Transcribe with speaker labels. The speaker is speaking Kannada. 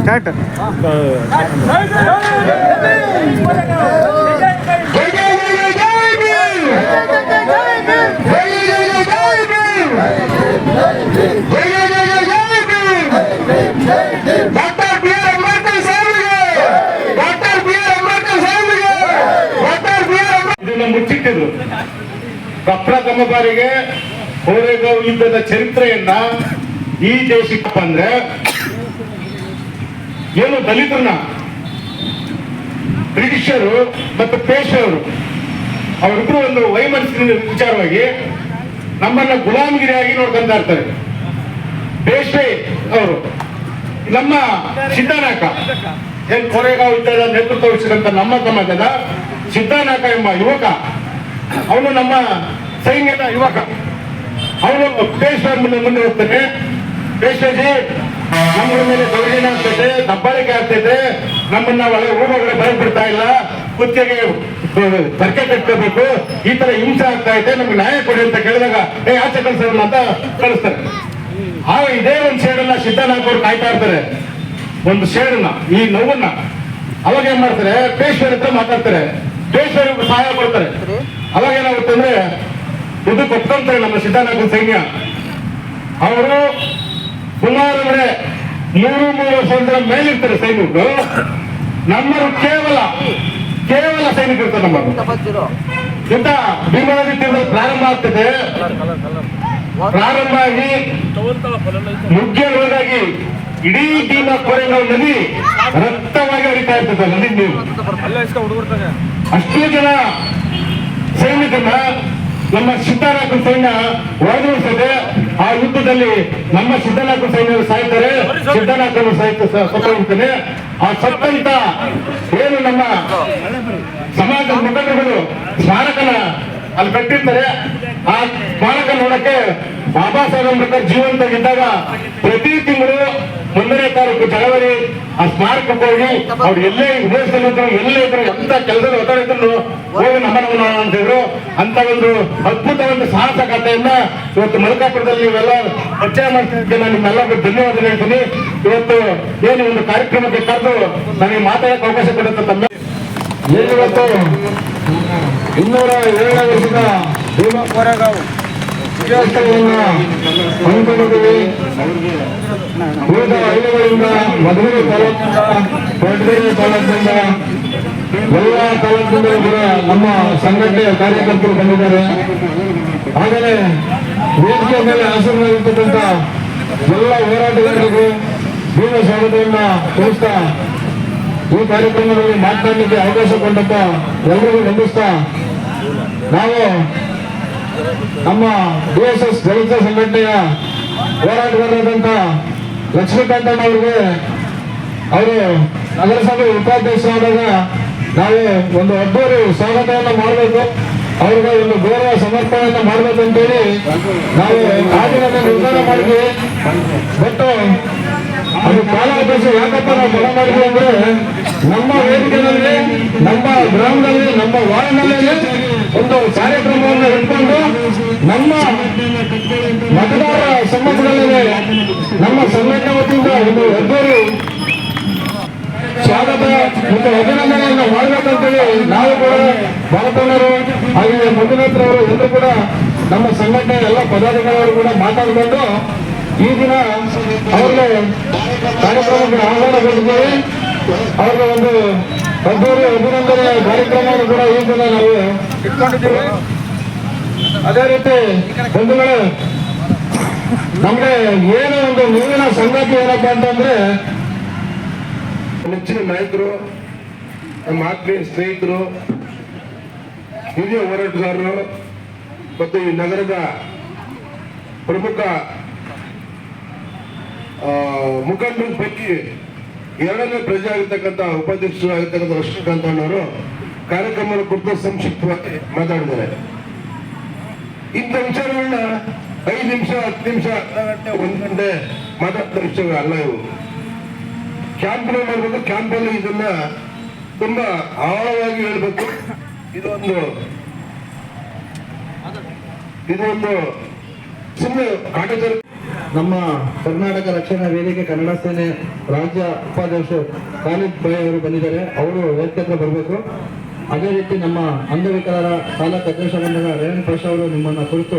Speaker 1: స్టార్ట్ Back ಪ್ರಪ್ರಥಮ ಬಾರಿಗೆ ಕೋರೆಗಾಂವ್ ಯುದ್ಧದ ಚರಿತ್ರೆಯನ್ನ ಈ ದೇಶಕ್ಕೆ ಅಂದ್ರೆ ಏನು ದಲಿತರನ್ನ, ಬ್ರಿಟಿಷರು ಮತ್ತು ಪೇಶವರು ಅವರಿಬ್ರು ಒಂದು ವೈಮನಸ್ಸಿನ ವಿಚಾರವಾಗಿ ನಮ್ಮನ್ನ ಗುಲಾಮಗಿರಿಯಾಗಿ ನೋಡ್ಕೊಂತ ಇರ್ತಾರೆ. ಪೇಶ್ವೆ ಅವರು. ನಮ್ಮ ಸಿದ್ದನಾಕ. ಏನ್ ಕೊರೆಗಾವ್ ಯುದ್ಧದ ನೇತೃತ್ವ ವಹಿಸಿದಂತ ನಮ್ಮ ಸಮಾಜದ ಸಿದ್ದನಾಕ ಎಂಬ ಯುವಕ ಅವನು ನಮ್ಮ ಸೈನ್ಯದ ಯುವಕ. ಅವನು ಪೇಶ್ವರ್ ಮುಂದೆ ಮುಂದೆ ಹೋಗ್ತಾನೆ. ಪೇಶ್ವರ್ಜಿ ನಮ್ಮ ಮೇಲೆ ದೌರ್ಜನ್ಯ ಆಗ್ತೈತೆ, ದಬ್ಬಾಳಿಕೆ ಆಗ್ತೈತೆ. ನಮ್ಮನ್ನ ಒಳಗೆ ಊರೊಳಗಡೆ ಬರಬಿಡ್ತಾ ಬಿಡ್ತಾ ಇಲ್ಲ ಕುತ್ತಿಗೆ ತರ್ಕೆ ಕಟ್ಕೋಬೇಕು ಈ ತರ ಹಿಂಸೆ ಆಗ್ತಾ ಇದೆ. ನಮ್ಗೆ ನ್ಯಾಯ ಕೊಡಿ ಅಂತ ಕೇಳಿದಾಗ, ಏ, ಆಚೆ ಕಳಿಸೋಣ ಅಂತ ಕಳಿಸ್ತಾರೆ. ಆಗ ಇದೇ ಒಂದು ಶೇಡನ್ನ ಸಿದ್ದನಾಥ್ ಅವ್ರು ಕಾಯ್ತಾ ಇರ್ತಾರೆ. ಒಂದು ಶೇಡನ್ನ, ಈ ನೋವನ್ನ. ಅವಾಗ ಏನ್ ಮಾಡ್ತಾರೆ? ಪೇಶ್ವರ್ ಹತ್ರ ಮಾತಾಡ್ತಾರೆ. ಪೇಶ್ವರಿಗೆ ಸಹಾಯ ಮಾಡ್ತಾರೆ. ಅವಾಗ ಏನಾಗುತ್ತೆ ಅಂದ್ರೆ ಇದು ಕೊಟ್ಕೊಂತಾರೆ ನಮ್ಮ ಸಿದ್ದನಾಥನ್ ಸೈನ್ಯ. ಅವರು ಸುಮಾರು ಅಂದ್ರೆ ಮೂರು ಮೂರು ಸಾವಿರ ಮೇಲಿರ್ತಾರೆ ಸೈನಿಕರು. ನಮ್ಮರು ಕೇವಲ ಕೇವಲ ಸೈನಿಕರು ಇರ್ತಾರೆ ನಮ್ಮ ಇಂತ ಭೀಮಾ ನದಿ ತೀರದಲ್ಲಿ ಪ್ರಾರಂಭ ಆಗ್ತದೆ. ಪ್ರಾರಂಭ ಆಗಿ ಮುಖ್ಯವಾಗಿ ಇಡೀ ಭೀಮಾ ಕೊರೆಗಾಂವ್ ನದಿ ರಕ್ತವಾಗಿ ಹರಿತಾ ಇರ್ತದೆ ನದಿ ನೀರು. ಅಷ್ಟು ಜನ ಸೈನಿಕರನ್ನ ನಮ್ಮ ಸಿದ್ದರಾಮ ಸೈನ್ಯ ಒಳಗೊಳಿಸದೆ ಆ ಯುದ್ಧದಲ್ಲಿ ನಮ್ಮ ಸಿದ್ದನಾಕು ಸೈನ್ಯರು ಸಾಯ್ತಾರೆ. ಸಹಿತ ಸತ್ತೋಗ್ತಾನೆ ಆ ಸತ್ತಂತ ಏನು ನಮ್ಮ ಸಮಾಜದ ಮುಖಂಡರುಗಳು ಸ್ಮಾರಕನ ಅಲ್ಲಿ ಕಟ್ಟಿರ್ತಾರೆ. ಆ ಸ್ಮಾರಕ ನೋಡಕ್ಕೆ ಬಾಬಾ ಸಾಹೇಬ್ ಅಂಬೇಡ್ಕರ್ ಜೀವಂತವಾಗಿದ್ದಾಗ ಪ್ರತಿ ತಿಂಗಳು ಒಂದನೇ ತಾರೀಕು ಜನವರಿ, ಆ ಸ್ಮಾರಕ ಹೋಗಿ ಅವ್ರು ಎಲ್ಲೇ ಉದ್ದೇಶದಲ್ಲಿ ಇದ್ರು, ಎಲ್ಲೇ ಇದ್ರು, ಎಂತ ಕೆಲಸದ ಒತ್ತಡ ಇದ್ರು ಹೋಗಿ ನಮ್ಮ ನಮ್ಮ ನೋಡೋಣ ಅಂತ ಹೇಳಿದ್ರು ಅಂತ ಒಂದು ಅದ್ಭುತವಾದ ಸಾಹಸ ಕಥೆಯನ್ನ ಇವತ್ತು ಮಲಕಾಪುರದಲ್ಲಿ ನೀವೆಲ್ಲ ಪರಿಚಯ ಮಾಡ್ತಿದ್ದೆ ನಾನು ನಿಮ್ಮೆಲ್ಲರಿಗೂ ಧನ್ಯವಾದ ಹೇಳ್ತೀನಿ. ಇವತ್ತು ಏನು ಒಂದು ಕಾರ್ಯಕ್ರಮಕ್ಕೆ ಕರೆದು ನನಗೆ ಮಾತಾಡಕ್ಕೆ ಅವಕಾಶ ಕೊಡುತ್ತೆ ತಮ್ಮ ಏನಿವತ್ತು? ಇನ್ನೂರ ಏಳನೇ ವರ್ಷದ ಭೀಮಾ
Speaker 2: ಕೋರೆಗಾಂವ್
Speaker 1: ವಿಜಯೋತ್ಸವವನ್ನು ಹಳ್ಳಿಗಳಿಂದ ಮಧುರೆ ತಾಲೂಕಿನಿಂದ ಕೊರಟಗೆರೆ ತಾಲೂಕಿನಿಂದ ಎಲ್ಲ ತಾಲೂಕಿನಿಂದ ಕೂಡ ನಮ್ಮ ಸಂಘಟನೆಯ ಕಾರ್ಯಕರ್ತರು ಬಂದಿದ್ದಾರೆ. ಹಾಗೆಯೇ ವೇದಿಕೆ ಮೇಲೆ ಆಸೀನರಾಗಿರ್ತಕ್ಕಂಥ ಎಲ್ಲ ಹೋರಾಟಗಾರರಿಗೂ ಭೀಮ ಸ್ವಾಗತವನ್ನ ತಿಳಿಸ್ತಾ ಈ ಕಾರ್ಯಕ್ರಮದಲ್ಲಿ ಮಾತನಾಡಲಿಕ್ಕೆ ಅವಕಾಶ ಕೊಟ್ಟಂತ ಎಲ್ಲರಿಗೂ ನಂಬಿಸ್ತಾ ನಾವು ನಮ್ಮ ಡಿ ಎಸ್ ದಲಿತ ಸಂಘಟನೆಯ ಹೋರಾಟಗಾರರಾದಂಥ ಲಕ್ಷ್ಮೀಕಾಂತಣ್ಣ ಅವ್ರಿಗೆ ಅವರು ನಗರಸಭೆ ಉಪಾಧ್ಯಕ್ಷರಾದಾಗ ನಾವು ಒಂದು ಅದ್ದೂರಿ ಸ್ವಾಗತವನ್ನು ಮಾಡಬೇಕು. ಅವ್ರಿಗೆ ಒಂದು ಗೌರವ ಸಮರ್ಪಣೆಯನ್ನು ಮಾಡಬೇಕು ಅಂತೇಳಿ ನಾವು ಆ ನಿರ್ಧಾರ ಮಾಡಿದ್ವಿ. ಬಟ್ ಅದು ಕಾಲಾವಕಾಶ ಯಾಕಪ್ಪ ನಾವು ಬರ ಮಾಡಿದ್ವಿ ಅಂದ್ರೆ ನಮ್ಮ ವೇದಿಕೆಯಲ್ಲಿ ನಮ್ಮ ಗ್ರಾಮದಲ್ಲಿ, ನಮ್ಮ ವಾರ್ಡ್ನಲ್ಲಿ ಒಂದು ಕಾರ್ಯಕ್ರಮವನ್ನು ಇಟ್ಕೊಂಡು ನಮ್ಮ ಮತದಾರರ ಸಮ್ಮುಖದಲ್ಲಿ ನಮ್ಮ ಸಂಘಟನೆ ಒಂದು ಅದ್ದೂರಿ ಸ್ವಾಗತ ಮತ್ತು ಅಭಿನಂದನೆಯನ್ನು ಮಾಡಬೇಕಂತೇಳಿ ನಾವು ಕೂಡ ಬಾಲಕಣ್ಣರು ಹಾಗೆ ಮಂಜುನಾಥ್ರವರು ಎಲ್ಲರೂ ಕೂಡ ನಮ್ಮ ಸಂಘಟನೆ ಎಲ್ಲ ಪದಾಧಿಕಾರಿಗಳು ಕೂಡ ಮಾತಾಡಿಕೊಂಡು ಈ ದಿನ ಅವ್ರಿಗೆ ಕಾರ್ಯಕ್ರಮಕ್ಕೆ ಆಹ್ವಾನಗೊಂಡಿದ್ದೇವೆ ಅವ್ರಿಗೆ ಒಂದು ಅದ್ದೂರಿ ಅಭಿನಂದನೆ ಕಾರ್ಯಕ್ರಮವನ್ನು ಕೂಡ ಈ ದಿನ ನಾವು ಇಟ್ಕೊಂಡಿದ್ದೀವಿ. ಅದೇ ರೀತಿ ಬಂಧುಗಳೇ ನಮ್ಗೆ ಏನೋ ಒಂದು ನೀರಿನ ಸಂಗತಿ ಏನಪ್ಪಾ ಅಂತಂದ್ರೆ
Speaker 3: ನೆಚ್ಚಿನ ನಾಯಕರು, ನಮ್ಮ ಆತ್ಮೀಯ ಸ್ನೇಹಿತರು, ಹಿರಿಯ ಹೋರಾಟಗಾರರು, ಮತ್ತು ಈ ನಗರದ ಪ್ರಮುಖ ಮುಖಂಡರ ಪೈಕಿ ಎರಡನೇ ಪ್ರಜೆ ಆಗಿರ್ತಕ್ಕಂಥ ಉಪಾಧ್ಯಕ್ಷರು ಆಗಿರ್ತಕ್ಕಂಥ ಲಕ್ಷ್ಮೀಕಾಂತ್ ಅಣ್ಣವರು ಕಾರ್ಯಕ್ರಮದ ಕುರಿತು ಸಂಕ್ಷಿಪ್ತವಾಗಿ ಮಾತಾಡಿದ್ದಾರೆ. ಇಂಥ ವಿಚಾರಗಳನ್ನ ಐದು ನಿಮಿಷ, ಹತ್ತು ನಿಮಿಷ, ಅರ್ಧ ಗಂಟೆ, ಒಂದು ಗಂಟೆ ಮಾತಾಡ್ತಾ ವಿಷಯಗಳಲ್ಲ ಇವು. ಕ್ಯಾಂಪ್ ಮಾಡಬೇಕು ಕ್ಯಾಂಪ್ ಅಲ್ಲಿ ಇದನ್ನ ತುಂಬಾ ಆಳವಾಗಿ ಹೇಳ್ಬೇಕು. ಇದೊಂದು ಇದೊಂದು ಸುಮ್ಮನೆ ಕಾಟಾಚಾರ
Speaker 2: ನಮ್ಮ ಕರ್ನಾಟಕ ರಕ್ಷಣಾ ವೇದಿಕೆ ಕನ್ನಡ ಸೇನೆ ರಾಜ್ಯ ಉಪಾಧ್ಯಕ್ಷ ಖಾಲಿದ್ ಬಾಯ್ ಅವರು ಬಂದಿದ್ದಾರೆ. ಅವರು ವೇದಿಕೆ ಹತ್ರ ಬರಬೇಕು. ಅದೇ ರೀತಿ ನಮ್ಮ ಅಂಗವಿಕಲರ ತಾಲೂಕು ಅಧ್ಯಕ್ಷರಾದ ರೇವಣ್ ಪ್ರಶ್ ಅವರು ನಿಮ್ಮನ್ನ ಕುರಿತು